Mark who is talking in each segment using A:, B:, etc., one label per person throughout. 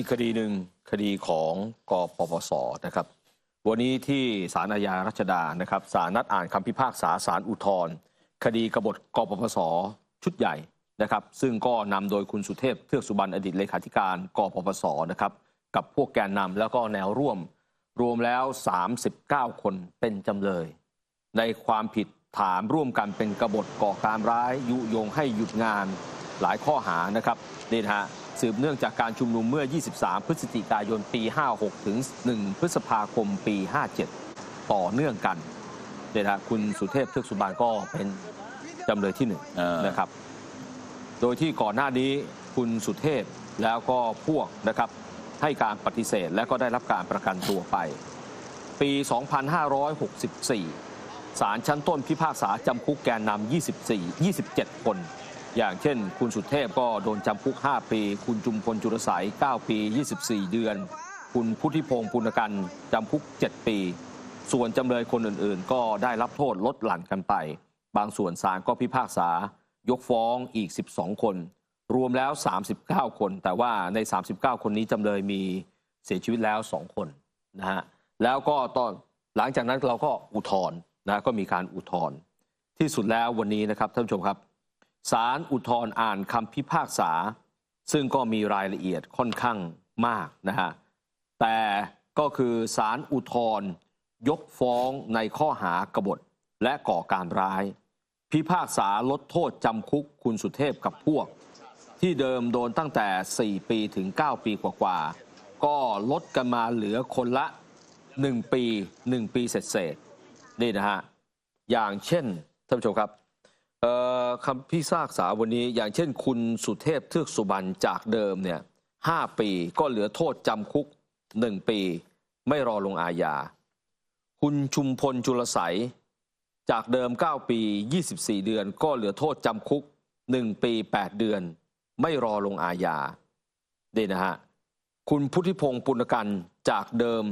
A: อีกคดีหนึ่งคดีของกปปสนะครับ วันนี้ที่ศาลอาญารัชดานะครับศาลนัดอ่านคำพิพากษาศาลอุทธรคดีกบฏกปปสชุดใหญ่นะครับ ซึ่งก็นำโดยคุณสุเทพเทือกสุบรรณอดีตเลขาธิการกปปสนะครับกับพวกแกนนำแล้วก็แนวร่วม รวมแล้ว 39 คนเป็นจำเลย ในความผิดฐานร่วมกันเป็นกบฏก่อการร้ายยุยงให้หยุดงานหลายข้อหานะครับนี่ฮะ สืบเนื่องจากการชุมนุมเมื่อ 23 พฤศจิกายน ปี 56 ถึง 1 พฤษภาคม ปี 57 ต่อเนื่องกันเนี่ยนะฮะคุณสุเทพเทือกสุบานก็เป็นจำเลยที่หนึ่ง
B: เออ
A: นะครับ โดยที่ก่อนหน้านี้คุณสุเทพแล้วก็พวกนะครับให้การปฏิเสธและก็ได้รับการประกันตัวไป ปี 2564 ศาลชั้นต้นพิพากษาจำคุกแกนนำ24 27 คน อย่างเช่น คุณสุเทพก็โดนจำคุก 5 ปี คุณจุมพลจุรสาย 9 ปี 24 เดือน คุณพุทธิพงศ์ปุณกันจำคุก 7 ปี ส่วนจำเลยคนอื่นๆ ก็ได้รับโทษลดหลั่นกันไป บางส่วนศาลก็พิพากษายกฟ้องอีก 12 คน รวมแล้ว 39 คน แต่ว่าใน 39 คนนี้จำเลยมีเสียชีวิตแล้ว 2 คนนะฮะแล้วก็ตอนหลังจากนั้นเราก็อุทธรณ์นะก็มีการอุทธรณ์ที่สุดแล้ววันนี้นะครับท่านผู้ชมครับ ศาลอุทธรณ์อ่านคำพิพากษา ซึ่งก็มีรายละเอียดค่อนข้างมากนะฮะ แต่ก็คือศาลอุทธรณ์ยกฟ้องในข้อหากบฏและก่อการร้าย พิพากษาลดโทษจำคุกคุณสุเทพกับพวก ที่เดิมโดนตั้งแต่ 4 ปีถึง 9 ปีกว่าๆก็ลดกันมาเหลือคนละ 1 ปี 1 ปีเศษๆนี่นะฮะ อย่างเช่นท่านผู้ชมครับ คำพิพากษาวันนี้อย่างเช่นคุณสุเทพเทือกสุบรรณจากเดิมเนี่ย5ปีก็เหลือโทษจำคุก1ปี ไม่รอลงอาญา คุณชุมพลจุลใสยจากเดิม 9 ปี 24 เดือน ก็เหลือโทษจำคุก 1 ปี 8 เดือน ไม่รอลงอาญานี่นะฮะ คุณพุทธิพงศ์ปุณกันจากเดิม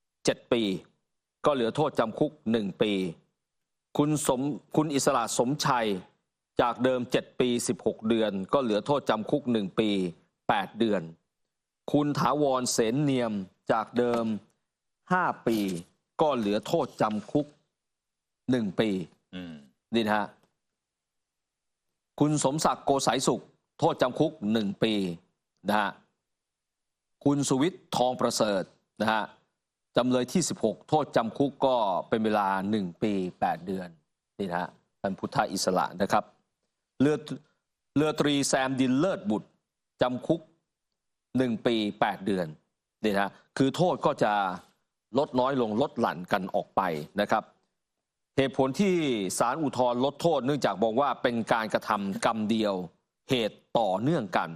A: 7 ปี ก็เหลือโทษจำคุก 1 ปี คุณสมคุณอิสระสมชัยจากเดิม 7 ปี 16 เดือน ก็เหลือโทษจำคุก 1 ปี 8 เดือน คุณถาวรเสนเนียมจากเดิม 5 ปี ก็เหลือโทษจำคุก 1 ปีนี่นะฮะคุณสมศักดิ์โกสายสุข โทษจำคุกหนึ่งปีนะฮะคุณสุวิทย์ทองประเสริฐนะฮะ จำเลยที่ 16 โทษจำคุกก็เป็นเวลา 1 ปี 8 เดือนนี่นะฮะเป็นพุทธอิสระนะครับเรือเรือตรีแซมดินเลิศบุตรจำคุก 1 ปี 8 เดือนนี่นะฮะคือโทษก็จะลดน้อยลงลดหลั่นกันออกไปนะครับ เหตุผลที่ศาลอุทธรณ์ลดโทษเนื่องจากบอกว่าเป็นการกระทำกรรมเดียว เหตุต่อเนื่องกัน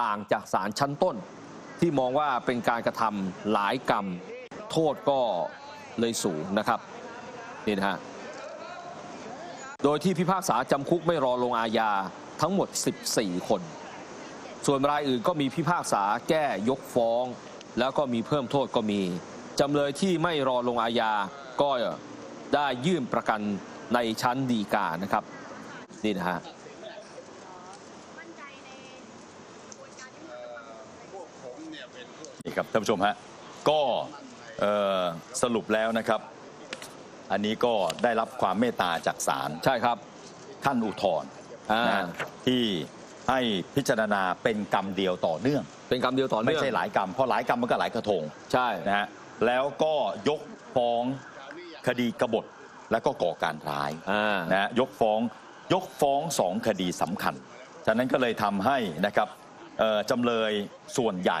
A: ต่างจากศาลชั้นต้น ที่มองว่าเป็นการกระทำหลายกรรม โทษก็เลยสูงนะครับนี่นะฮะโดยที่พิพากษาจำคุกไม่รอลงอาญาทั้งหมด 14 คน ส่วนรายอื่นก็มีพิพากษาแก้ยกฟ้อง แล้วก็มีเพิ่มโทษก็มีจำเลยที่ไม่รอลงอาญาก็ได้ยื่นประกันในชั้นดีกานะครับนี่นะฮะ
B: นี่ครับท่านผู้ชมฮะก็ สรุปแล้วนะครับ อันนี้ก็ได้รับความเมตตาจากศาล
A: ใช่ครับ
B: ท่านอุทธรณ์
A: อ่า
B: นะที่ให้พิจารณาเป็นกรรมเดียวต่อเนื่อง
A: เป็นกรรมเดียวต่อ
B: ไม่
A: เนื่อง
B: ใช่หลายกรรมเพราะหลายกรรมมันก็หลายกระทง
A: ใช่
B: นะฮะแล้วก็ยกฟ้องคดีกบฏและก็ก่อการร้าย
A: อ่า
B: นะฮะยกฟ้องยกฟ้องสองคดีสำคัญฉะนั้นก็เลยทำให้นะครับเอ่อจำเลยส่วนใหญ่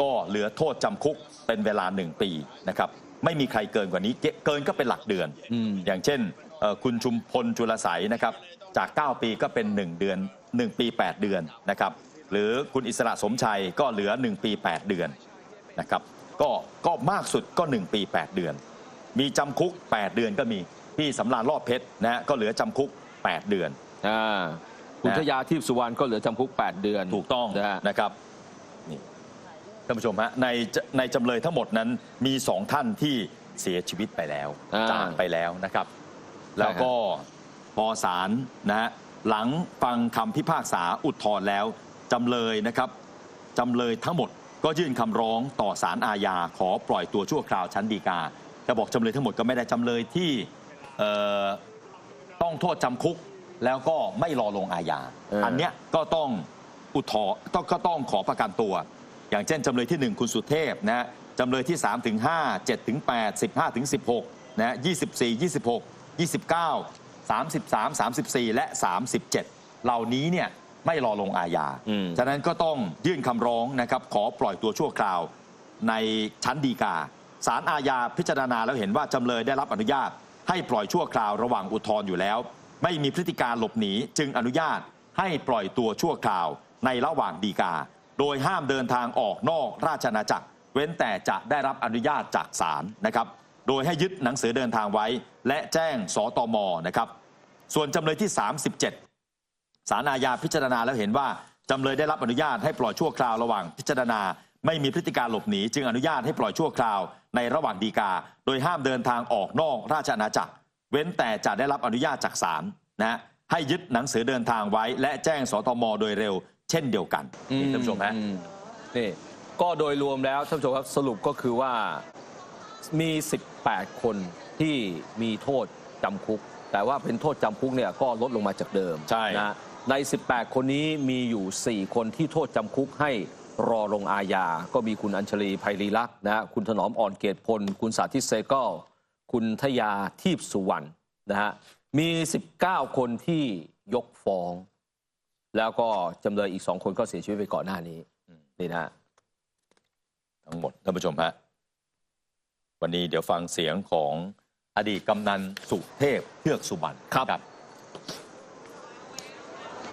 B: ก็เหลือโทษจำคุก เป็นเวลาหนึ่งปีนะครับไม่มีใครเกินกว่านี้เกเกินก็เป็นหลักเดือน
A: อืม
B: อย่างเช่นเอ่อคุณชุมพลจุลใสยนะครับจาก 9 ปีก็เป็น 1 เดือน 1 ปี 8 เดือนนะครับหรือคุณอิสระสมชัยก็เหลือ 1 ปี 8 เดือนนะครับก็ก็มากสุดก็ 1 ปี 8 เดือน มีจำคุก 8 เดือนก็มีพี่สำราญรอบเพชรนะฮะก็เหลือจำคุก 8 เดือน
A: อ่าคุณทยาทิพย์สุวรรณก็เหลือจำคุก 8 เดือน
B: ถูกต้อง
A: นะฮะ
B: นะครับนี่ ท่านผู้ชมฮะในในจำเลยทั้งหมดนั้นมีสองท่านที่เสียชีวิตไปแล้ว
A: อ่า
B: จากไปแล้วนะครับ แล้วก็พอศาลนะฮะหลังฟังคำพิพากษาอุทธรณ์แล้วจำเลยนะครับจำเลยทั้งหมดก็ยื่นคำร้องต่อศาลอาญาขอปล่อยตัวชั่วคราวชั้นฎีกาจะบอกจำเลยทั้งหมดก็ไม่ได้จำเลยที่เอ่อต้องโทษจำคุกแล้วก็ไม่รอลงอาญา
A: เอออั
B: อันเนี้ยก็ต้องอุทธรณ์ต้องก็ต้องขอประกันตัว อย่างเช่นจำเลยที่ 1 คุณสุเทพนะฮะจำเลยที่ 3 ถึง 5 7 ถึง 8 15 ถึง 16 นะ24 26 29 33 34 และ 37 เหล่านี้เนี่ยไม่รอลงอาญา
A: อืม
B: ฉะนั้นก็ต้องยื่นคำร้องนะครับขอปล่อยตัวชั่วคราวในชั้นฎีกาศาลอาญาพิจารณาแล้วเห็นว่าจำเลยได้รับอนุญาต ให้ปล่อยชั่วคราวระหว่างอุทธรณ์อยู่แล้ว ไม่มีพฤติการหลบหนีจึงอนุญาตให้ปล่อยตัวชั่วคราวในระหว่างฎีกา โดยห้ามเดินทางออกนอกราชอาณาจักร เว้นแต่จะได้รับอนุญาตจากศาลนะครับ โดยให้ยึดหนังสือเดินทางไว้ และแจ้งสตมนะครับ ส่วนจำเลยที่ 37 ศาลอาญาพิจารณาแล้วเห็นว่าจำเลยได้รับอนุญาตให้ปล่อยชั่วคราวระหว่างพิจารณา ไม่มีพฤติการหลบหนีจึงอนุญาตให้ปล่อยชั่วคราวในระหว่างดีกา โดยห้ามเดินทางออกนอกราชอาณาจักร เว้นแต่จะได้รับอนุญาตจากศาลนะฮะให้ยึดหนังสือเดินทางไว้ และแจ้งสตมโดยเร็ว เช่นเดียวกันนี่ท่านผู้ชมฮะ
A: อืนี่ก็โดยรวมแล้วท่านผู้ชมครับสรุปก็คือว่ามี 18 คนที่มีโทษจำคุก แต่ว่าเป็นโทษจำคุกเนี่ยก็ลดลงมาจากเดิม
B: ใช่
A: นะใน 18 คนนี้มีอยู่ 4 คนที่โทษจำคุกให้รอลงอาญา ก็มีคุณอัญชลีไพรีลักษณ์นะฮะคุณถนอมอ่อนเกตพล คุณสาธิตเซกลคุณทยาทีพสุวรรณนะฮะมี 19 คนที่ยกฟ้อง แล้วก็จำเลยอีกสองคนก็เสียชีวิตไปก่อนหน้านี้นี่นะฮะ
B: ทั้งหมดท่านผู้ชมฮะวันนี้เดี๋ยวฟังเสียงของอดีตกำนันสุเทพเทือกสุบรรณ
A: ครับ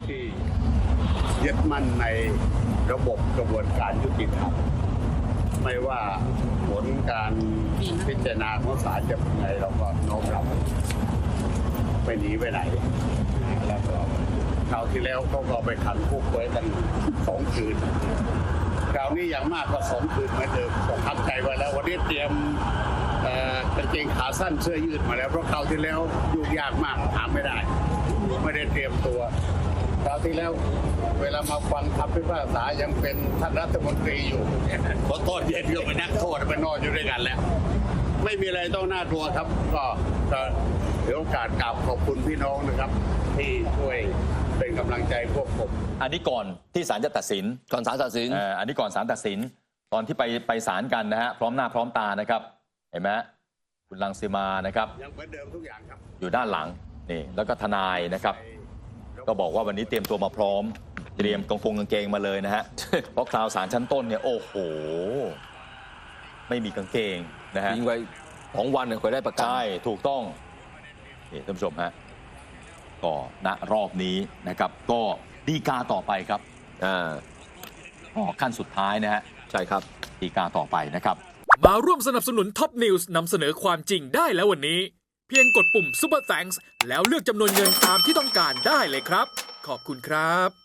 C: ที่ยึดมั่นในระบบกระบวนการยุติธรรมไม่ว่าผลการพิจารณาของศาลจะเป็นไงเราก็น้อมรับไม่หนีไปไหนแล้วก็ค ราวที่แล้วเขาก็ไปขังคุกไว้กันสองคืนคราวนี้อย่างมากก็สองคืนเหมือนเดิมผมทำใจไว้แล้ว วันนี้เตรียมเอ่อกางเกงขาสั้นเสื้อยืดมาแล้วเพราะคราวที่แล้วยุ่งยากมากหาไม่ได้ ไม่ได้เตรียมตัวคราวที่แล้วเวลามาฟังคำพิพากษายังเป็นท่านรัฐมนตรีอยู่พอโทษเย็นก็เป็นนักโทษไปนอนอยู่ด้วยกันแล้ว ไม่มีอะไรต้องน่ากลัวครับ ก็ก็เดี๋ยวโอกาสกราบขอบคุณพี่น้องนะครับ ที่ช่วย เป็นกำลังใจพวกผม
B: อันนี้ก่อนที่ศาลจะตัดสิน
A: ก่อนศาลตัดสิน
B: เอ่ออันนี้ก่อนศาลตัดสิน ตอนที่ไปไปศาลกันนะฮะพร้อมหน้าพร้อมตานะครับ เห็นไหมฮะคุณลังสีมานะครับ
C: ยังเหมือนเดิมทุกอย่างครับ
B: อยู่ด้านหลังนี่แล้วก็ทนายนะครับ ก็บอกว่าวันนี้เตรียมตัวมาพร้อม เตรียมกางกงกางเกงมาเลยนะฮะ เพราะคราวศาลชั้นต้นเนี่ยโอ้โห ไม่มีกางเกงนะฮะ
A: ยิงไว้สองวันเนี่ยคอยได้ประกัน
B: ใช่ ถูกต้อง นี่ท่านผู้ชมฮะ ก็ณรอบนี้นะครับ ก็ดีกาต่อไปครับ
A: อ่า
B: ก็ขั้นสุดท้ายนะฮะ
A: ใช่ครับ
B: ดีกาต่อไปนะครับ
D: มาร่วมสนับสนุนท็อปนิวส์นำเสนอความจริงได้แล้ววันนี้ เพียงกดปุ่ม Super Thanks แล้วเลือกจำนวนเงินตามที่ต้องการได้เลยครับ ขอบคุณครับ